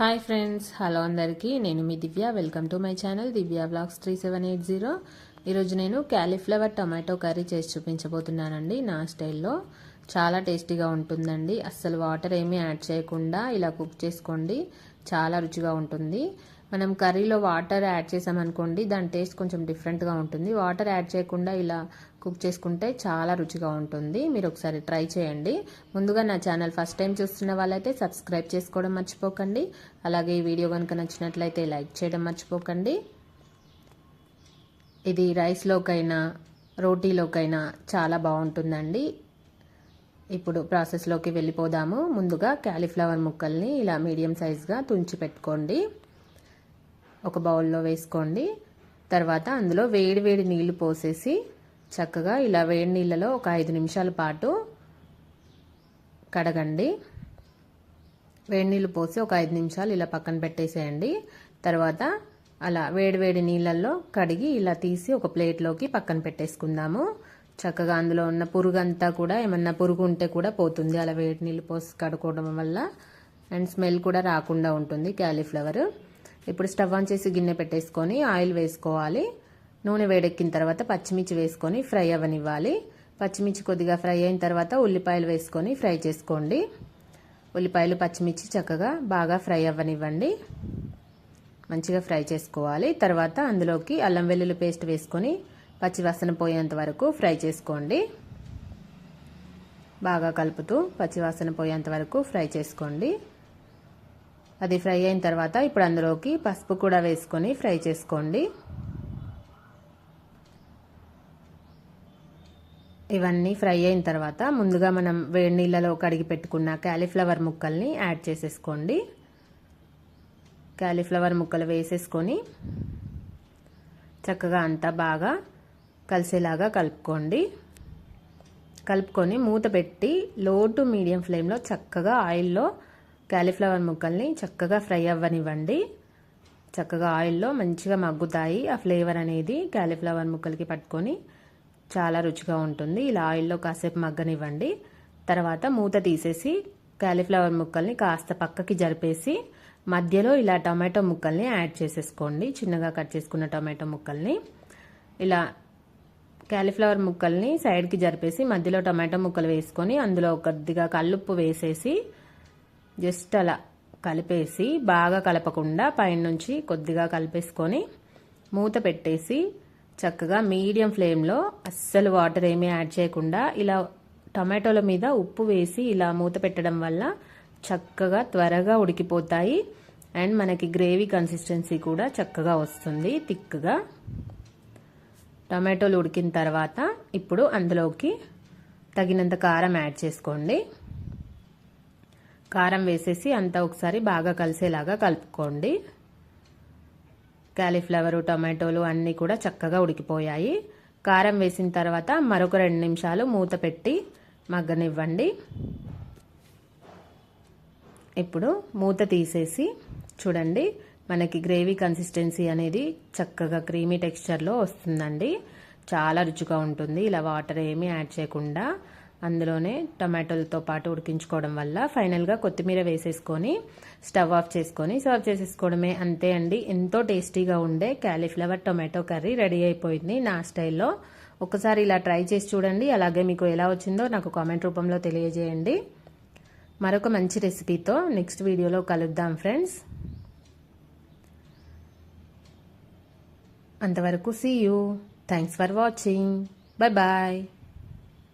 Hi friends hello అందరికీ. నేను మీ Divya. Welcome to my channel Divya blogs three seven eight zero. ఈరోజు నేను cauliflower tomato curry చేసి చూపించబోతున్నానండి నా స్టైల్లో. చాలా టేస్టీగా ఉంటుందండి. అస్సలు వాటర్ ఏమీ యాడ్ చేయకుండా ఇలా కుక్ చేసుకోండి. చాలా రుచిగా ఉంటుంది. మనం కర్రీలో వాటర్ యాడ్ చేసామనుకోండి దాని టేస్ట్ కొంచెం డిఫరెంట్గా ఉంటుంది. వాటర్ యాడ్ చేయకుండా ఇలా కుక్ చేసుకుంటే చాలా రుచిగా ఉంటుంది. మీరు ఒకసారి ట్రై చేయండి. ముందుగా నా ఛానల్ ఫస్ట్ టైం చూస్తున్న వాళ్ళైతే సబ్స్క్రైబ్ చేసుకోవడం మర్చిపోకండి. అలాగే ఈ వీడియో కనుక నచ్చినట్లయితే లైక్ చేయడం మర్చిపోకండి. ఇది రైస్లోకైనా రోటీలోకైనా చాలా బాగుంటుందండి. ఇప్పుడు ప్రాసెస్లోకి వెళ్ళిపోదాము. ముందుగా క్యాలీఫ్లవర్ ముక్కల్ని ఇలా మీడియం సైజ్గా తుంచి పెట్టుకోండి. ఒక బౌల్లో వేసుకోండి. తర్వాత అందులో వేడి వేడి నీళ్ళు పోసేసి చక్కగా ఇలా వేడి నీళ్ళలో ఒక ఐదు నిమిషాల పాటు కడగండి. వేడి నీళ్ళు పోసి ఒక ఐదు నిమిషాలు ఇలా పక్కన పెట్టేసేయండి. తర్వాత అలా వేడివేడి నీళ్ళల్లో కడిగి ఇలా తీసి ఒక ప్లేట్లోకి పక్కన పెట్టేసుకుందాము. చక్కగా అందులో ఉన్న పురుగు అంతా కూడా ఏమన్నా పురుగు ఉంటే కూడా పోతుంది. అలా వేడి నీళ్ళు పోసి కడుకోవడం వల్ల అండ్ స్మెల్ కూడా రాకుండా ఉంటుంది క్యాలీఫ్లవర్. ఇప్పుడు స్టవ్ ఆన్ చేసి గిన్నె పెట్టేసుకొని ఆయిల్ వేసుకోవాలి. నూనె వేడెక్కిన తర్వాత పచ్చిమిర్చి వేసుకొని ఫ్రై అవ్వనివ్వాలి పచ్చిమిర్చి కొద్దిగా ఫ్రై అయిన తర్వాత ఉల్లిపాయలు వేసుకొని ఫ్రై చేసుకోండి. ఉల్లిపాయలు పచ్చిమిర్చి చక్కగా బాగా ఫ్రై అవ్వనివ్వండి మంచిగా ఫ్రై చేసుకోవాలి. తర్వాత అందులోకి అల్లం వెల్లుల్లి పేస్ట్ వేసుకొని పచ్చివాసన పోయేంత వరకు ఫ్రై చేసుకోండి. బాగా కలుపుతూ పచ్చివాసన పోయేంత వరకు ఫ్రై చేసుకోండి. అది ఫ్రై అయిన తర్వాత ఇప్పుడు అందులోకి పసుపు కూడా వేసుకొని ఫ్రై చేసుకోండి. ఇవన్నీ ఫ్రై అయిన తర్వాత ముందుగా మనం వేడి నీళ్ళలో కడిగి పెట్టుకున్న క్యాలీఫ్లవర్ ముక్కల్ని యాడ్ చేసేసుకోండి. క్యాలీఫ్లవర్ ముక్కలు వేసేసుకొని చక్కగా అంతా బాగా కలిసేలాగా కలుపుకోండి. కలుపుకొని మూత పెట్టి లో టు మీడియం ఫ్లేమ్లో చక్కగా ఆయిల్లో క్యాలీఫ్లవర్ ముక్కల్ని చక్కగా ఫ్రై అవ్వనివ్వండి. చక్కగా ఆయిల్లో మంచిగా మగ్గుతాయి. ఆ ఫ్లేవర్ అనేది క్యాలీఫ్లవర్ ముక్కలకి పట్టుకొని చాలా రుచిగా ఉంటుంది. ఇలా ఆయిల్లో కాసేపు మగ్గనివ్వండి. తర్వాత మూత తీసేసి క్యాలీఫ్లవర్ ముక్కల్ని కాస్త పక్కకి జరిపేసి మధ్యలో ఇలా టమాటో ముక్కల్ని యాడ్ చేసేసుకోండి. చిన్నగా కట్ చేసుకున్న టమాటో ముక్కల్ని. ఇలా క్యాలీఫ్లవర్ ముక్కల్ని సైడ్కి జరిపేసి మధ్యలో టమాటో ముక్కలు వేసుకొని అందులో కొద్దిగా కల్లుప్పు వేసేసి జస్ట్ అలా కలిపేసి బాగా కలపకుండా పైనుంచి కొద్దిగా కలిపేసుకొని మూత పెట్టేసి చక్కగా మీడియం ఫ్లేమ్లో అస్సలు వాటర్ ఏమీ యాడ్ చేయకుండా ఇలా టమాటోల మీద ఉప్పు వేసి ఇలా మూత పెట్టడం వల్ల చక్కగా త్వరగా ఉడికిపోతాయి. అండ్ మనకి గ్రేవీ కన్సిస్టెన్సీ కూడా చక్కగా వస్తుంది థిక్గా. టమాటోలు ఉడికిన తర్వాత ఇప్పుడు అందులోకి తగినంత కారం యాడ్ చేసుకోండి. కారం వేసేసి అంతా ఒకసారి బాగా కలిసేలాగా కలుపుకోండి. క్యాలీఫ్లవరు టమాటోలు అన్నీ కూడా చక్కగా ఉడికిపోయాయి. కారం వేసిన తర్వాత మరొక రెండు నిమిషాలు మూత పెట్టి మగ్గనివ్వండి. ఇప్పుడు మూత తీసేసి చూడండి మనకి గ్రేవీ కన్సిస్టెన్సీ అనేది చక్కగా క్రీమీ టెక్స్చర్లో వస్తుందండి. చాలా రుచిగా ఉంటుంది. ఇలా వాటర్ ఏమీ యాడ్ చేయకుండా అందులోనే టమాటోలతో పాటు ఉడికించుకోవడం వల్ల ఫైనల్గా కొత్తిమీర వేసేసుకొని స్టవ్ ఆఫ్ చేసుకొని సర్వ్ చేసేసుకోవడమే. అంతే అండి ఎంతో టేస్టీగా ఉండే క్యాలీఫ్లవర్ టొమాటో కర్రీ రెడీ అయిపోయింది నా స్టైల్లో. ఒకసారి ఇలా ట్రై చేసి చూడండి అలాగే మీకు ఎలా వచ్చిందో నాకు కామెంట్ రూపంలో తెలియజేయండి. మరొక మంచి రెసిపీతో నెక్స్ట్ వీడియోలో కలుద్దాం ఫ్రెండ్స్. అంతవరకు see you thanks for watching bye bye